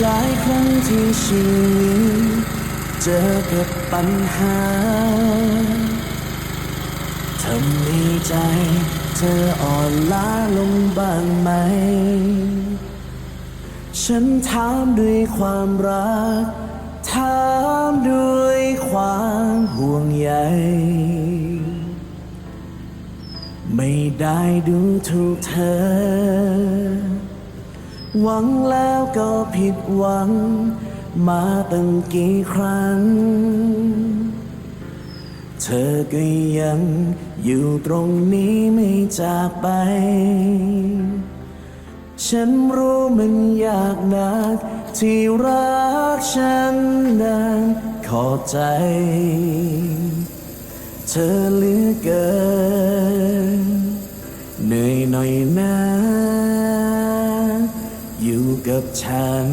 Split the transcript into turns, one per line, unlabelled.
หลายครั้งที่ชีวิตเจอกับปัญหาทำให้ใจเธออ่อนล้าลงบ้างไหม ฉันถามด้วยความรัก ถามด้วยความห่วงใย ไม่ได้ดูถูกเธอ หวังแล้วก็ผิดหวัง มาตั้งกี่ครั้ง เธอก็ยังอยู่ตรงนี้ไม่จากไป ฉันรู้มันยากนัก ที่รักฉันนั้นขอใจ เธอเหลือเกิน เหนื่อยหน่อยนะ กับฉัน